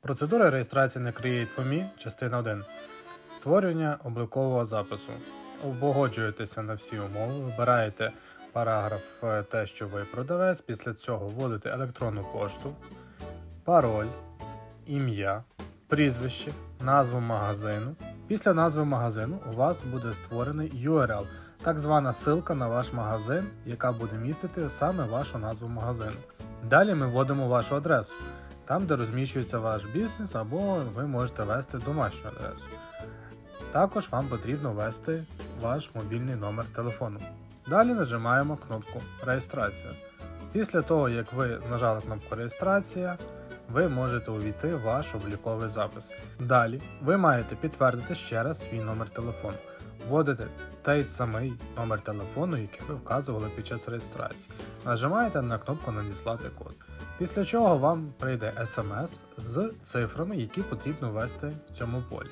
Процедура реєстрації на Create4Me, частина 1. Створення облікового запису. Погоджуєтеся на всі умови, вибираєте параграф е, те, що ви продавець. Після цього вводите електронну пошту, пароль, ім'я, прізвище, назву магазину. Після назви магазину у вас буде створений URL, так звана ссылка на ваш магазин, яка буде містити саме вашу назву магазину. Далі ми вводимо вашу адресу, там, де розміщується ваш бізнес, або ви можете ввести домашню адресу. Також вам потрібно ввести ваш мобільний номер телефону. Далі нажимаємо кнопку Реєстрація. Після того, як ви нажали кнопку Реєстрація, ви можете увійти в ваш обліковий запис. Далі ви маєте підтвердити ще раз свій номер телефону. Вводите той самий номер телефону, який ви вказували під час реєстрації. Нажимаєте на кнопку Надіслати код. Після чого вам прийде смс з цифрами, які потрібно ввести в цьому полі.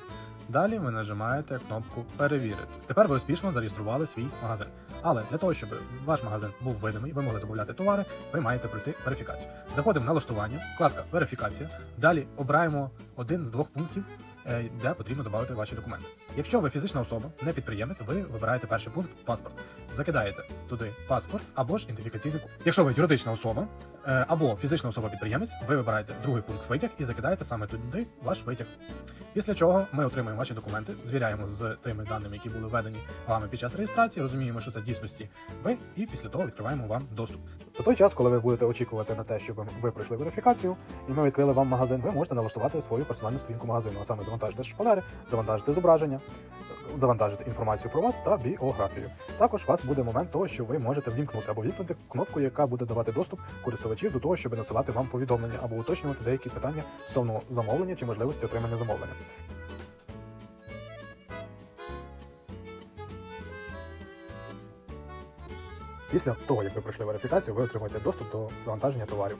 Далі ви нажимаєте кнопку Перевірити. Тепер ви успішно зареєстрували свій магазин. Але для того, щоб ваш магазин був видимий, ви могли додати товари, ви маєте пройти верифікацію. Заходимо на налаштування, вкладка Верифікація. Далі обираємо один з двох пунктів, де потрібно додати ваші документи. Якщо ви фізична особа, не підприємець, ви вибираєте перший пункт паспорт. Закидаєте туди паспорт або ж ідентифікаційний код. Якщо ви юридична особа е, або фізична особа-підприємець, ви вибираєте другий пункт витяг і закидаєте саме туди ваш витяг. Після чого ми отримуємо ваші документи, звіряємо з тими даними, які були введені вами під час реєстрації, розуміємо, що це дійсності ви, і після того відкриваємо вам доступ. За той час, коли ви будете очікувати на те, щоб ви пройшли верифікацію, і ми відкрили вам магазин, ви можете налаштувати свою персональну сторінку магазину, а саме завантажити шпалери, завантажити зображення, завантажити інформацію про вас та біографію. Також у вас буде момент того, що ви можете ввімкнути або вімкнути кнопку, яка буде давати доступ користувачів до того, щоб надсилати вам повідомлення або уточнювати деякі питання стосовно замовлення чи можливості отримання замовлення. Після того, як ви пройшли верифікацію, ви отримаєте доступ до завантаження товарів.